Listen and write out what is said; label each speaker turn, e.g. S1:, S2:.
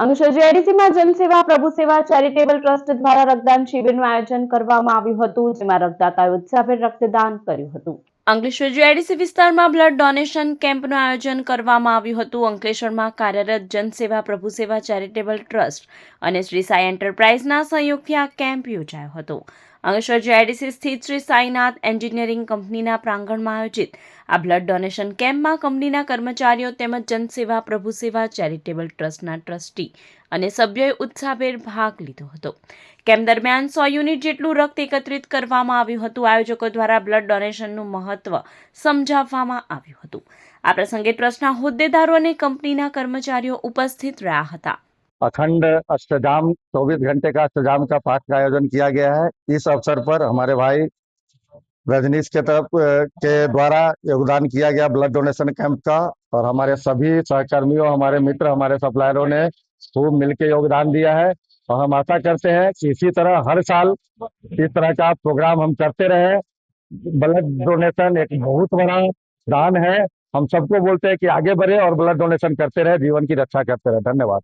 S1: અંકલેશ્વર જેડીસીમાં જનસેવા, પ્રભુ સેવા, charitable trust દ્વારા રક્તદાન શિબિરનું આયોજન કરવામાં આવ્યું હતું, જેમાં રક્તદાતાએ ઉત્સાહભેર રક્તદાન કર્યું હતું. અંકલેશ્વર જીઆઈડીસી વિસ્તારમાં બ્લડ ડોનેશન કેમ્પનું આયોજન કરવામાં આવ્યું હતું. અંકલેશ્વરમાં કાર્યરત જનસેવા, પ્રભુ સેવા, ચેરિટેબલ ટ્રસ્ટ અને શ્રી સાઈ એન્ટરપ્રાઇઝના સહયોગથી આ કેમ્પ યોજાયો હતો. અંકલેશ્વર જેડીસી સ્થિત શ્રી સાઈનાથ એન્જિનિયરિંગ કંપનીના પ્રાંગણમાં આયોજિત આ બ્લડ ડોનેશન કેમ્પમાં કંપનીના કર્મચારીઓ તેમજ જનસેવા પ્રભુસેવા ચેરિટેબલ ટ્રસ્ટના ટ્રસ્ટી અને સભ્યોએ ઉત્સાહભેર ભાગ લીધો હતો. કેમ્પ દરમિયાન સો યુનિટ જેટલું રક્ત એકત્રિત કરવામાં આવ્યું હતું. આયોજકો દ્વારા બ્લડ ડોનેશનનું મહત્વ સમજાવવામાં આવ્યું હતું. આ પ્રસંગે ટ્રસ્ટના હોદ્દેદારો અને કંપનીના કર્મચારીઓ ઉપસ્થિત રહ્યા હતા.
S2: अखंड अष्टजाम 24 घंटे का अष्टजाम का पाठ का आयोजन किया गया है। इस अवसर पर हमारे भाई रजनीश के तरफ़ के द्वारा योगदान किया गया ब्लड डोनेशन कैंप का और हमारे सभी सहकर्मियों, हमारे मित्र, हमारे सप्लायरों ने खूब मिलकर योगदान दिया है। और हम आशा करते हैं कि इसी तरह हर साल इस तरह का प्रोग्राम हम करते रहे। ब्लड डोनेशन एक बहुत बड़ा दान है। हम सबको बोलते हैं कि आगे बढ़े और ब्लड डोनेशन करते रहे। जीवन की रक्षा करते रहे। धन्यवाद।